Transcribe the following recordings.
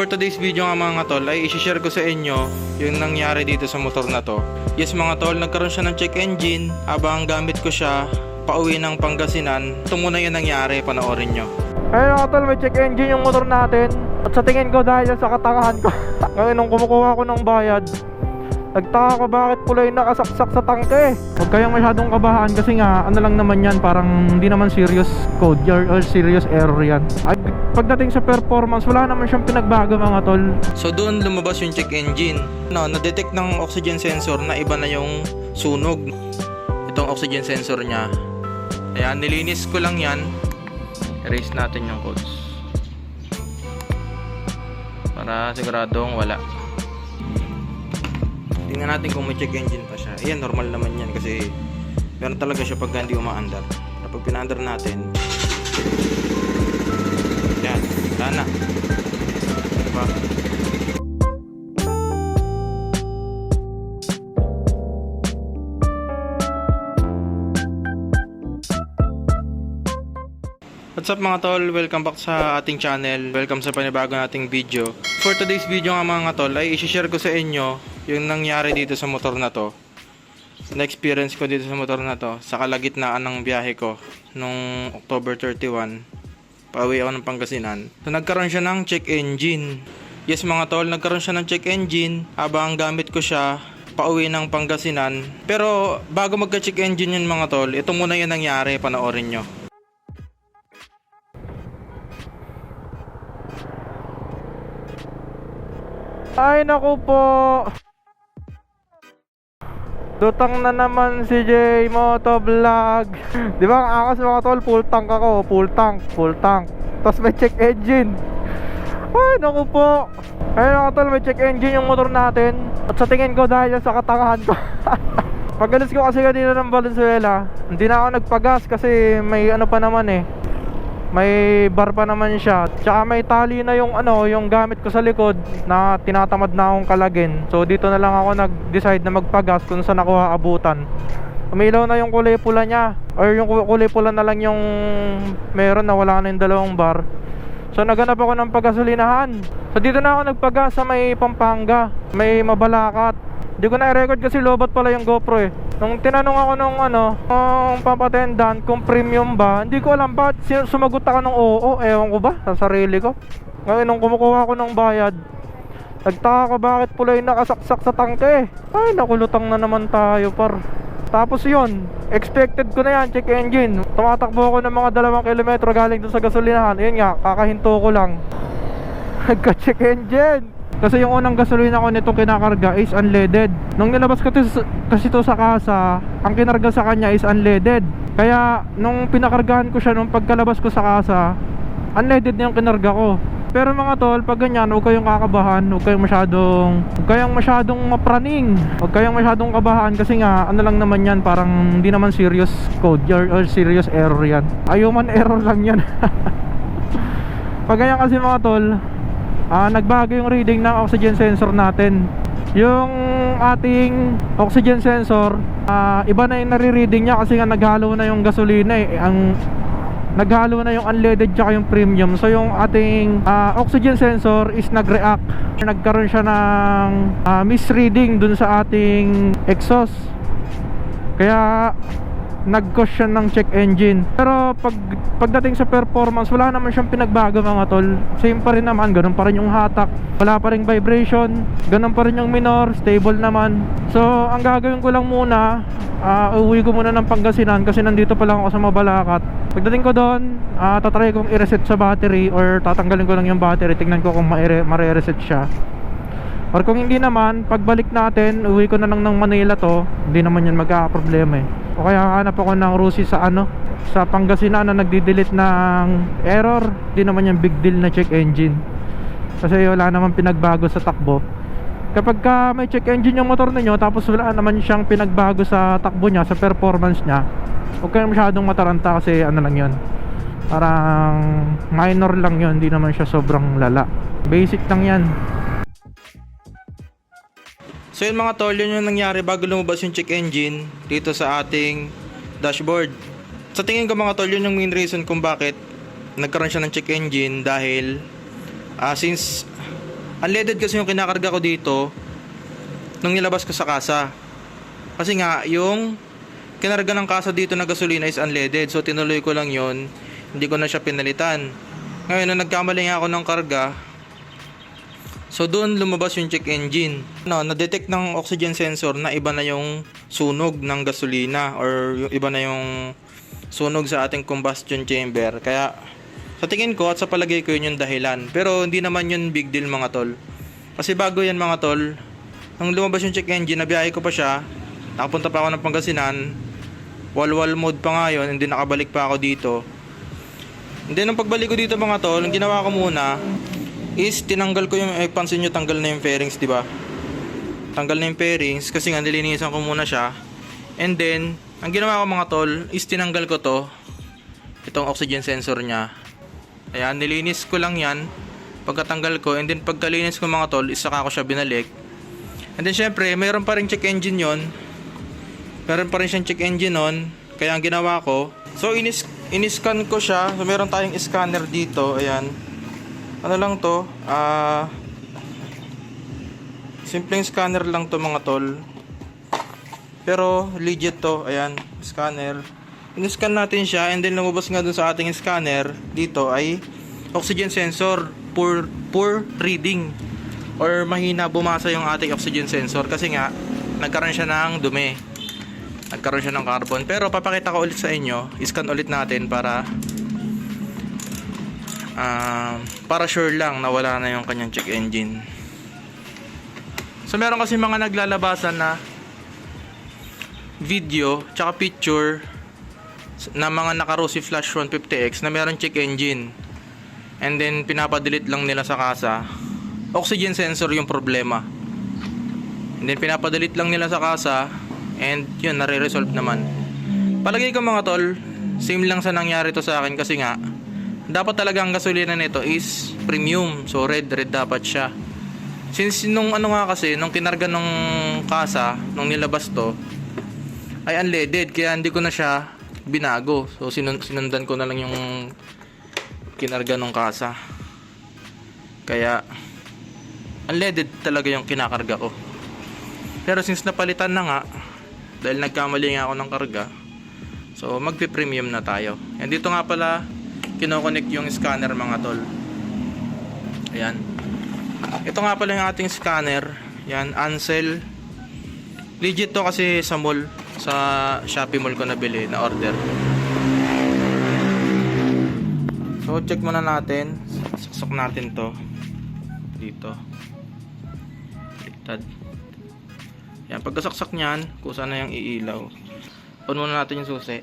For today's video nga mga tol ay isi-share ko sa inyo yung nangyari dito sa motor na to. Yes mga tol, nagkaroon siya ng check engine habang gamit ko siya pauwi ng Pangasinan. Ito muna yung nangyari, panoorin nyo. Ayun mga tol, may check engine yung motor natin. At sa tingin ko dahil sa katangahan ko. Ngayon nung kumukuha ko ng bayad, nagtaka ko bakit kulay nakasaksak sa tangke. Huwag kayong masyadong kabahan kasi nga ano lang naman yan, parang hindi naman serious code or, or serious error yan. At pagdating sa performance, wala naman siyang pinagbago mga tol. So doon lumabas yung check engine. No, na-detect ng oxygen sensor na iba na yung sunog. Itong oxygen sensor niya. Ayan, nilinis ko lang yan. Erase natin yung codes. Para siguradong wala. Tingnan natin kung may check engine pa siya. Ayan, normal naman yan kasi meron talaga siya pag hindi umaandar. Kapag pinaandar natin, yan, wala na. Diba? What's up mga tol? Welcome back sa ating channel. Welcome sa panibago nating video. For today's video nga mga tol ay isi-share ko sa inyo yung nangyari dito sa motor na to. Na-experience ko dito sa motor na to sa kalagitnaan ng biyahe ko nung October 31. Pauwi ako ng Pangasinan. So nagkaroon siya ng check engine. Yes mga tol, nagkaroon siya ng check engine habang gamit ko siya pauwi ng Pangasinan. Pero bago magka-check engine yun mga tol, ito muna yung nangyari, panoorin nyo. Ay naku po. Lutang na naman si J Moto Vlog. Di ba ang akas mga tol, full tank ako, full tank, full tank. Tapos may check engine. Ay naku po. Ayun mga tol, may check engine yung motor natin. At sa tingin ko dahil sa katangahan ko. Pagalis ko kasi kanina ng Valenzuela, hindi na ako nagpagas kasi may ano pa naman eh. May bar pa naman siya. Tsaka may tali na yung ano, yung gamit ko sa likod na tinatamad na akong kalagin. So dito na lang ako nag-decide na magpagas kung saan ako aabutan. Umilaw na yung kulay pula niya or yung kulay pula na lang yung meron na wala na yung dalawang bar. So naganap ako ng pagasolinahan. So dito na ako nagpagas sa may Pampanga, may Mabalakat. Hindi ko na i-record kasi lobot pala yung GoPro eh. Nung tinanong ako nung ano, nung papatendan kung premium ba, hindi ko alam ba sumagot ako ng oo, ewan ko ba sa sarili ko. Ngayon nung kumukuha ko ng bayad, nagtaka ko bakit pulay nakasaksak sa tangke. Ay, nakulutang na naman tayo par. Tapos yun, expected ko na yan, check engine. Tumatakbo ako ng mga dalawang kilometro galing doon sa gasolinahan. Yun nga, kakahinto ko lang. Nagka-check engine. Kasi yung unang gasolina ko nitong kinakarga is unleaded. Nung nilabas ko to, sa- kasi to sa kasa, ang kinarga sa kanya is unleaded. Kaya nung pinakargahan ko siya nung pagkalabas ko sa kasa, unleaded na yung kinarga ko. Pero mga tol, pag ganyan, huwag kayong kakabahan, huwag kayong masyadong, huwag kayong masyadong mapraning, huwag kayong masyadong kabahan kasi nga, ano lang naman yan, parang hindi naman serious code or, or serious error yan. Ay, human error lang yan. pag ganyan kasi mga tol, ah, nagbago yung reading ng oxygen sensor natin. Yung ating oxygen sensor, ah, iba na yung nare-reading niya kasi nga naghalo na yung gasolina eh. Ang naghalo na yung unleaded tsaka yung premium. So yung ating ah, oxygen sensor is nag-react. Nagkaroon siya ng ah, misreading dun sa ating exhaust. Kaya nag-cause ng check engine. Pero pag pagdating sa performance, wala naman siyang pinagbago mga tol. Same pa rin naman, ganun pa rin yung hatak. Wala pa rin vibration, ganun pa rin yung minor, stable naman. So, ang gagawin ko lang muna, ah uwi ko muna ng Pangasinan kasi nandito pa lang ako sa Mabalacat. Pagdating ko doon, ah tatry kong i-reset sa battery or tatanggalin ko lang yung battery, tingnan ko kung ma-re- mare-reset siya. Or kung hindi naman, pagbalik natin, uwi ko na lang ng Manila to, hindi naman yan magkakaproblema eh. O kaya hanap ako ng Rusi sa ano, sa Pangasinan na nagdi-delete ng error, hindi naman yan big deal na check engine. Kasi wala naman pinagbago sa takbo. Kapag ka may check engine yung motor ninyo, tapos wala naman siyang pinagbago sa takbo niya, sa performance niya, huwag kayong masyadong mataranta kasi ano lang yun. Parang minor lang yun, hindi naman siya sobrang lala. Basic lang yan. So yun mga tol, yun yung nangyari bago lumabas yung check engine dito sa ating dashboard. Sa tingin ko mga tol, yun yung main reason kung bakit nagkaroon siya ng check engine dahil ah, since Unleaded kasi yung kinakarga ko dito nung nilabas ko sa kasa. Kasi nga, yung kinarga ng kasa dito na gasolina is unleaded. So, tinuloy ko lang yon Hindi ko na siya pinalitan. Ngayon, nung nagkamali nga ako ng karga, so doon lumabas yung check engine. No, na-detect ng oxygen sensor na iba na yung sunog ng gasolina or iba na yung sunog sa ating combustion chamber. Kaya, sa tingin ko at sa palagay ko yun yung dahilan. Pero hindi naman yun big deal mga tol. Kasi bago yan mga tol, nung lumabas yung check engine, nabiyahe ko pa siya, nakapunta pa ako ng Pangasinan, wall-wall mode pa nga yun, hindi nakabalik pa ako dito. Then, nung pagbalik ko dito mga tol, ang ginawa ko muna is tinanggal ko yung, eh, pansin nyo, tanggal na yung fairings, di ba? Tanggal na yung fairings kasi nga nilinisan ko muna siya. And then, ang ginawa ko mga tol is tinanggal ko to, itong oxygen sensor niya. Ayan, nilinis ko lang yan pagkatanggal ko and then pagkalinis ko mga tol, is saka ko siya binalik. And then syempre, mayroon pa rin check engine yon. Meron pa rin siyang check engine nun. Kaya ang ginawa ko, so inis iniscan ko siya. So meron tayong scanner dito, ayan. Ano lang to? Ah Simpleng scanner lang to mga tol. Pero legit to, ayan, scanner. Iniscan natin siya and then lumabas nga dun sa ating scanner dito ay oxygen sensor poor poor reading or mahina bumasa yung ating oxygen sensor kasi nga nagkaroon siya ng dumi nagkaroon siya ng carbon pero papakita ko ulit sa inyo iscan ulit natin para ah, para sure lang na wala na yung kanyang check engine. So meron kasi mga naglalabasan na video tsaka picture na mga naka-rosy flash 150X na meron check engine. And then pinapadelete lang nila sa kasa. Oxygen sensor yung problema. And then pinapadelete lang nila sa kasa and yun nare-resolve naman. Palagay ko mga tol same lang sa nangyari to sa akin kasi nga dapat talaga ang gasolina nito is premium. So red red dapat siya. Since nung ano nga kasi nung kinarga nung kasa nung nilabas to ay unleaded kaya hindi ko na siya binago. So sinun- sinundan ko na lang yung kinarga nung kasa. Kaya unleaded talaga yung kinakarga ko. Pero since napalitan na nga dahil nagkamali nga ako ng karga so magpe-premium na tayo. And dito nga pala kinoconnect yung scanner mga tol. Ayan. Ito nga pala yung ating scanner. Yan Ansel. Legit to kasi sa mall sa Shopee Mall ko nabili na order. So check muna natin. Saksok natin to. Dito. Baliktad yan pagkasaksak nyan kusa na yung iilaw. On muna natin yung susi.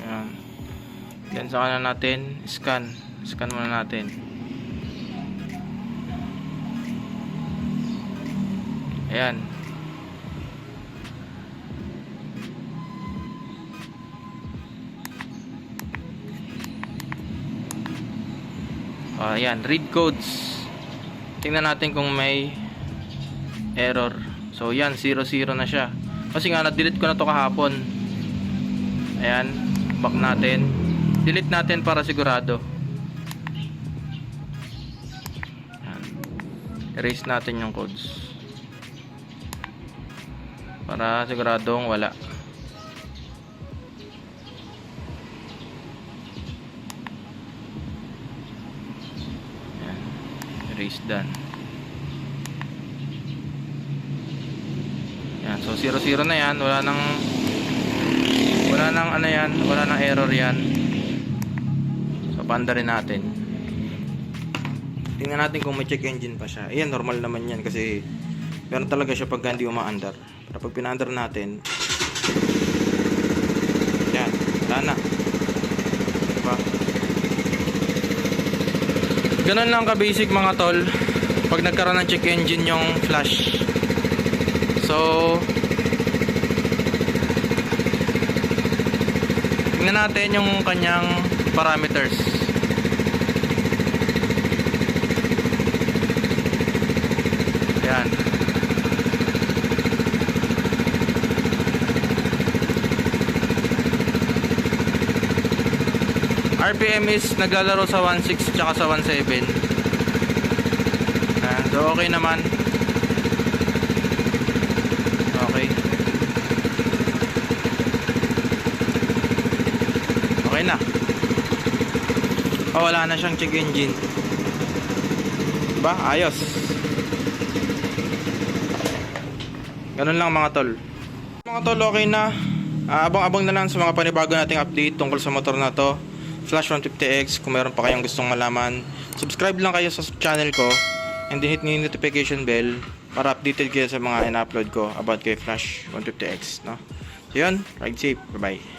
Yan then saka na natin. Scan. Scan muna natin. Ayan. Ayan read codes. Tingnan natin kung may error. So yan 00 na siya. Kasi nga na-delete ko na to kahapon. Ayan back natin delete natin para sigurado. Ayan. erase natin yung codes. Para siguradong wala. Ayan. erase done. Yan, so 00 na yan, wala nang wala nang ano yan, wala nang error yan. So panda rin natin. Tingnan natin kung may check engine pa siya. Ayan, normal naman yan kasi meron talaga siya pag hindi umaandar. Pero pag pinaandar natin, yan, wala na. Diba? Ganun lang ka-basic mga tol. Pag nagkaroon ng check engine yung flash. So, tingnan natin yung kanyang parameters. Ayan. RPM is naglalaro sa 1.6 tsaka sa 1.7. Ayan. So okay naman. Okay. Okay na. Oh, wala na siyang check engine. Ba, ayos. Ganun lang mga tol. Mga tol, okay na. Ah, abang-abang na lang sa mga panibago nating update tungkol sa motor na to. Flash 150X, kung meron pa kayong gustong malaman. Subscribe lang kayo sa channel ko. And then hit nyo yung notification bell para updated kayo sa mga in-upload ko about kay Flash 150X. No? So yun, ride safe. Bye-bye.